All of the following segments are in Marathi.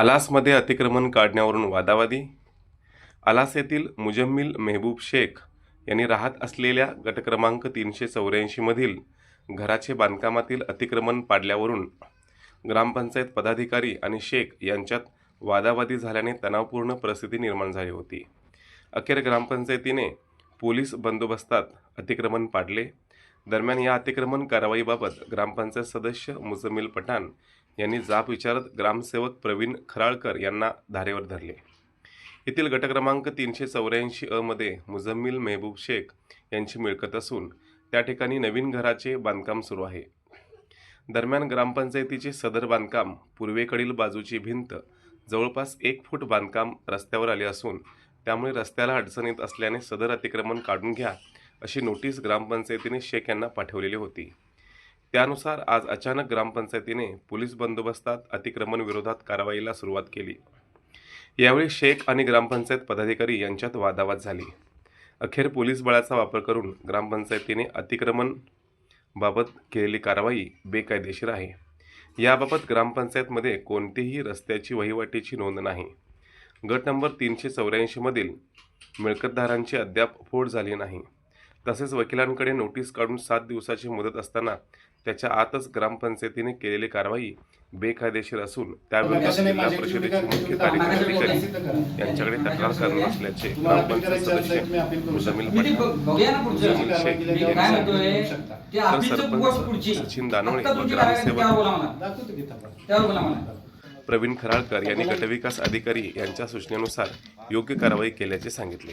अलासमध्ये अतिक्रमण काढण्यावरून वादावादी? अलास येथील मुजम्मिल मेहबूब शेख यांनी राहत असलेल्या गटक्रमांक तीनशे चौऱ्याऐंशीमधील घराचे बांधकामातील अतिक्रमण पाडल्यावरून ग्रामपंचायत पदाधिकारी आणि शेख यांच्यात वादावादी झाल्याने तणावपूर्ण परिस्थिती निर्माण झाली होती. अखेर ग्रामपंचायतीने पोलीस बंदोबस्तात अतिक्रमण पाडले. दरम्यान या अतिक्रमण कारवाईबाबत ग्रामपंचायत सदस्य मुजम्मिल पठाण यांनी जाब विचारत ग्रामसेवक प्रवीण खराळकर यांना धारेवर धरले. येथील गटक्रमांक तीनशे चौऱ्याऐंशी अमध्ये मध्ये मुजम्मिल मेहबूब शेख यांची मिळकत असून त्या ठिकाणी नवीन घराचे बांधकाम सुरू आहे. दरम्यान ग्रामपंचायतीचे सदर बांधकाम पूर्वेकडील बाजूची भिंत जवळपास एक फूट बांधकाम रस्त्यावर आले असून त्यामुळे रस्त्याला अडचण येत असल्याने सदर अतिक्रमण काढून घ्या अशी नोटीस ग्रामपंचायतीने शेख यांना पाठवलेली होती. त्यानुसार आज अचानक ग्रामपंचायतीने पोलीस बंदोबस्तात अतिक्रमण विरोधात कारवाईला सुरुवात केली. यावेळी शेख आणि ग्रामपंचायत पदाधिकारी यांच्यात वादावाद झाली. अखेर पोलीस बळाचा वापर करून ग्रामपंचायतीने अतिक्रमण बाबत केलेली कारवाई बेकायदेशीर आहे. याबाबत ग्रामपंचायतमध्ये कोणतीही रस्त्याची वहिवाटीची नोंद नाही. गट नंबर तीनशे चौऱ्याऐंशीमधील मिळकतदारांची अद्याप फोड झाली नाही. तसेच वकिलांकडे नोटीस काढून सात दिवसाची मुदत असताना त्याच्या आतच ग्रामपंचायतीने केलेली कारवाई बेकायदेशीर असून त्याविरोधात जिल्हा परिषदेचे मुख्य कार्यकारी अधिकारी यांच्याकडे तक्रार करणार असल्याचे ग्रामपंचायत सदस्य मुजमिल मुजमिल शेख यांनी तर सरपंच सचिन फक्त व ग्रामसेवक प्रवीण खराळकर यांनी गटविकास अधिकारी यांच्या सूचनेनुसार योग्य कारवाई केल्याचे सांगितले.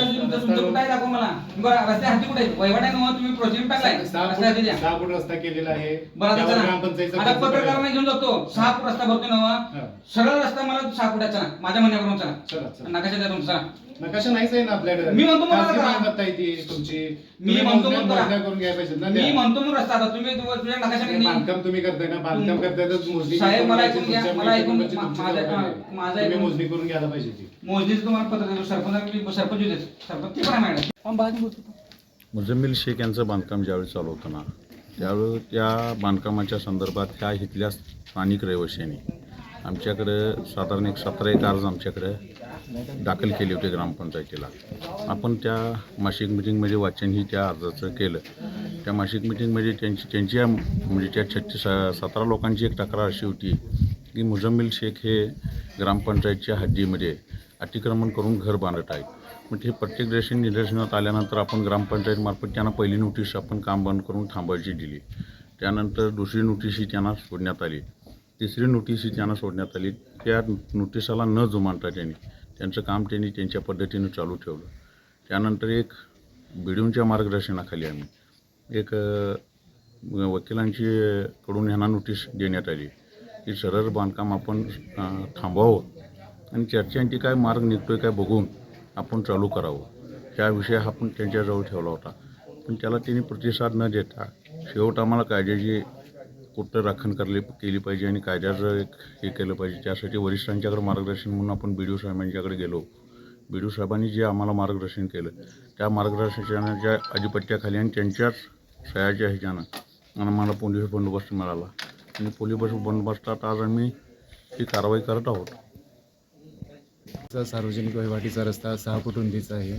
कुठं आहे दाखवा मला. बरं रस्ते हाती कुठे आहेत? वहिवाट आहे ना तुम्ही प्रोजेक्ट टाकलाय. सहा रस्ते फूट केलेला आहे. बरं आता चला. आता. घेऊन जातो. सहा फूट रस्ता भरतोय ना. सरळ रस्ता मला सहा फुटाचा ना माझ्या म्हणण्यावरून चला. नकाशा द्या तुमचा. नकाशा नाहीच आहे ना आपल्याकडे. मी म्हणतो. मालमत्ता आहे ती तुमची. मी म्हणतो मग करून घ्यायला पाहिजे. ना मी. म्हणतो म्हणून रस्ता आता. तुम्ही तुझ्या बांधकाम तुम्ही करताय ना. बांधकाम. करताय तर मोजणी साहेब, मला ऐकून घ्या, मला माझं-. माझं मोजणी करून घ्यायला पाहिजे. मोजणीचं तुम्हाला पत्र देतो. सरपंच सरपंच देतो मुजम्मिल शेख यांचं बांधकाम ज्यावेळी चालू होतं ना त्यावेळी त्या बांधकामाच्या संदर्भात ह्या इथल्या स्थानिक रहिवाशांनी आमच्याकडं साधारण एक सतरा एक अर्ज आमच्याकडं दाखल केले होते ग्रामपंचायतीला. आपण त्या मासिक मिटिंगमध्ये वाचनही त्या अर्जाचं केलं. त्या मासिक मिटिंगमध्ये त्यांची त्यांची म्हणजे त्या छत्तीस सतरा लोकांची एक तक्रार अशी होती की मुजम्मिल शेख हे ग्रामपंचायतच्या हद्दीमध्ये अतिक्रमण करून घर बांधत आहेत. मग ते प्रत्येक दिवशी निदर्शनात आल्यानंतर आपण ग्रामपंचायतमार्फत त्यांना पहिली नोटीस आपण काम बंद करून थांबायची दिली. त्यानंतर दुसरी नोटीसही त्यांना सोडण्यात आली. तिसरी नोटीसही त्यांना सोडण्यात आली. त्या नोटिसाला न जुमानता त्यांनी त्यांचं काम त्यांनी त्यांच्या पद्धतीनं चालू ठेवलं. त्यानंतर एक बिडिओंच्या मार्गदर्शनाखाली आम्ही एक वकिलांची कडून ह्यांना नोटीस देण्यात आली की सरळ बांधकाम आपण थांबवावं. आणि चर्चांची काय मार्ग निघतो आहे काय बघून आपण चालू करावं. ह्या विषय हा त्यांच्याजवळ ठेवला होता. पण त्याला त्यांनी प्रतिसाद न देता शेवट आम्हाला कायद्याची कुठं राखण करली केली पाहिजे आणि कायद्याचं एक हे केलं पाहिजे. त्यासाठी वरिष्ठांच्याकडे मार्गदर्शन म्हणून आपण बी डी ओ साहेबांच्याकडे गेलो. बी डी ओ साहेबांनी जे आम्हाला मार्गदर्शन केलं त्या मार्गदर्शनाच्या अधिपत्याखाली आणि त्यांच्याच सह्याच्या ह्याच्यानं आम्हाला पोलीस बंदोबस्त मिळाला. आणि पोलीस बंदोबस्तात आज आम्ही ही कारवाई करत आहोत. चा सार्वजनिक वहिवाटीचा रस्ता सहा फूट रुंदीचा आहे.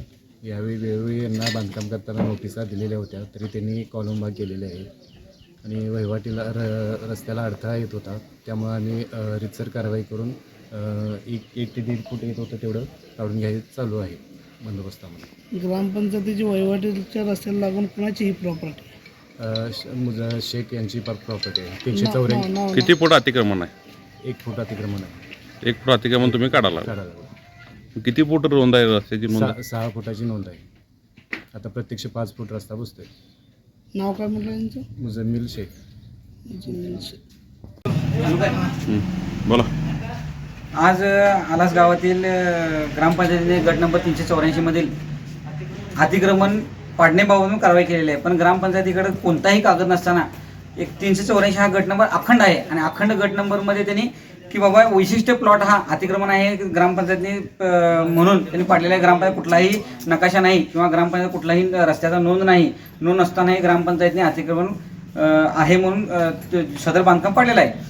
यावेळी वेळोवेळी यांना बांधकाम करताना नोटिसा दिलेल्या होत्या तरी त्यांनी कॉलम भाग केलेले आहे. आणि वहिवाटीला र रस्त्याला अडथळा येत होता. त्यामुळे आम्ही रितसर कारवाई करून एक एक ते दीड फूट येत होतं तेवढं काढून घ्यायचं चालू आहे बंदोबस्तामध्ये. ग्रामपंचायतीची वहिवाटीच्या रस्त्याला लागून कुणाची ही प्रॉपर्टी अ, श- मुजा शेख यांची प्रॉपर्टी आहे. तीनशे चौऱ्याऐंशी किती फूट अतिक्रमण आहे? एक फूट अतिक्रमण आहे. एक फूट अतिक्रमण तुम्ही काढाला काढायला किती फूट रुंद आहे रस्त्याची नोंद सहा सहा फुटाची नोंद आहे. आता प्रत्यक्ष पाच फूट रस्ता बसतोय. नाव काय म्हटलं यांचं? मुजम्मिल शेख. जमीन शे- बोला. आज अ, आलास गावातील अ, ग्रामपंचायतीने गट नंबर तीनशे चौऱ्याऐंशी मधील अतिक्रमण पाडण्याबाबत कारवाई केलेली आहे. पण ग्रामपंचायतीकडे कोणताही कागद नसताना एक तीनशे चौऱ्याऐंशी हा गट नंबर अखंड आहे. आणि अखंड गट नंबरमध्ये त्यांनी की बाबा वैशिष्ट्य प्लॉट हा अतिक्रमण आहे ग्रामपंचायतने म्हणून त्यांनी पाडलेला आहे. ग्रामपंचायत कुठलाही नकाशा नाही किंवा ग्रामपंचायत कुठलाही रस्त्याचा नोंद नाही. नोंद नसतानाही ग्रामपंचायतने अतिक्रमण आहे म्हणून सदर बांधकाम पाडलेलं आहे.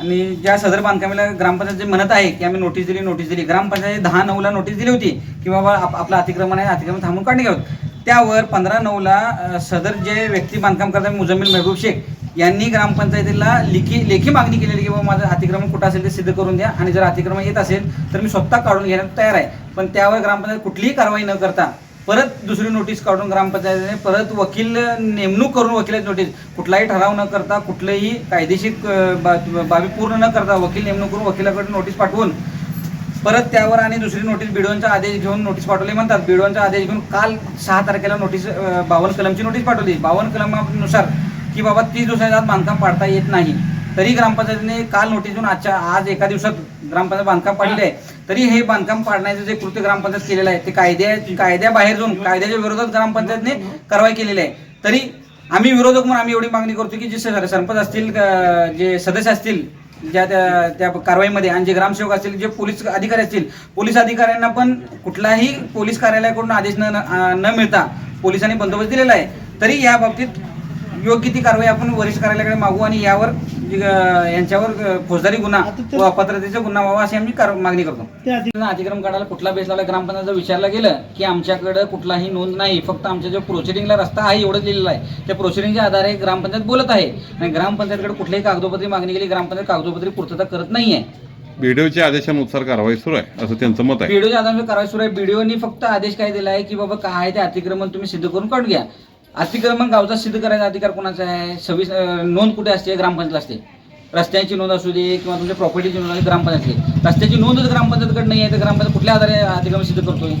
आणि ज्या सदर बांधकामाला ग्रामपंचायत जे म्हणत आहे की आम्ही नोटीस दिली नोटीस दिली. ग्रामपंचायत दहा नऊला नोटीस दिली होती की बाबा आप- आपलं अतिक्रमण आहे अतिक्रमण थांबून काढणे घ्यावं त्यावर पंधरा नऊला सदर जे व्यक्ती बांधकाम करतात मुजम्मिल महबूब शेख यांनी ग्रामपंचायतीला लेखी लेखी मागणी केलेली की बाबा माझं अतिक्रमण कुठं असेल ते सिद्ध करून द्या. आणि जर अतिक्रमण येत असेल तर मी स्वतः काढून घेण्यात तयार आहे. पण त्यावर ग्रामपंचायत कुठलीही कारवाई न करता परत दुसरी नोटीस काढून ग्रामपंचायतीने परत वकील नेमणूक करून वकिलाची नोटीस कुठलाही ठराव न करता कुठलंही कायदेशीर बा- बाबी पूर्ण न करता वकील नेमणूक करून वकिलाकडे नोटीस पाठवून परत त्यावर आणि दुसरी नोटीस बिडोनचा आदेश घेऊन नोटीस पाठवली म्हणतात. बिडोनचा आदेश घेऊन काल सहा तारखेला नोटीस बावन बावन्न कलमची नोटीस पाठवली. बावन्न कलमानुसार की बाबा तीस दिवसाच्या आत बांधकाम पाडता येत नाही. तरी ग्रामपंचायतीने काल नोटीस देऊन आजच्या आज एका दिवसात ग्रामपंचायत बांधकाम पाडले आहे. तरी हे बांधकाम पाडण्याचं जे कृत्य ग्रामपंचायत केलेलं आहे ते कायद्या कायद्याबाहेर जाऊन कायद्याच्या विरोधात ग्रामपंचायतने कारवाई केलेली आहे. तरी आम्ही विरोधक म्हणून आम्ही एवढी मागणी करतो की जे सरपंच असतील जे सदस्य असतील ज्या त्या त्या कारवाईमध्ये आणि जे ग्रामसेवक असतील जे पोलीस अधिकारी असतील पोलीस अधिकाऱ्यांना पण कुठलाही पोलीस कार्यालयाकडून आदेश न न न मिळता पोलिसांनी बंदोबस्त दिलेला आहे. तरी या बाबतीत योग्य ती कारवाई आपण वरिष्ठ कार्यालयाकडे मागू आणि यावर यांच्यावर फौजदारी गुन्हा व अपात्रतेचा गुन्हा व्हावा अशी आम्ही कार- मागणी करतो. अतिक्रम काढायला कुठला बेस लावला ग्रामपंचायत जर विचारलं गेलं की आमच्याकडे कुठलाही नोंद नाही फक्त आमच्या जो प्रोसिडिंगला रस्ता आहे एवढंच लिहिलेलं आहे. त्या प्रोसिडिंगच्या आधारे ग्रामपंचायत बोलत आहे. आणि ग्रामपंचायतकडे कुठल्याही कागदोपत्री मागणी केली ग्रामपंचायत कागदोपत्री पूर्तता करत नाहीये. बीडीओच्या आदेशानुसार कारवाई सुरू आहे असं त्यांचं मत आहे. बीडीओच्या आधारे कारवाई सुरू आहे. बीडीओनी फक्त आदेश काय दिला आहे की बाबा काय आहे ते अतिक्रमण तुम्ही सिद्ध करून काढून घ्या. अतिक्रमण गावचा सिद्ध करायचा अधिकार कोणाचा आहे? सव्वीस नोंद कुठे असते? ग्रामपंचायत असते. रस्त्याची नोंद असू दे किंवा तुमच्या प्रॉपर्टीची नोंद असते. ग्रामपंचायतची रस्त्याची नोंदच ग्रामपंचायतकडे नाही आहे तर ग्रामपंचायत कुठल्या आधारे अतिक्रमण सिद्ध करतोय?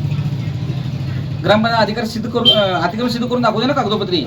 ग्रामपंचायत अधिकार सिद्ध करून अतिक्रमण सिद्ध करून दाखवते ना कागदोपत्री.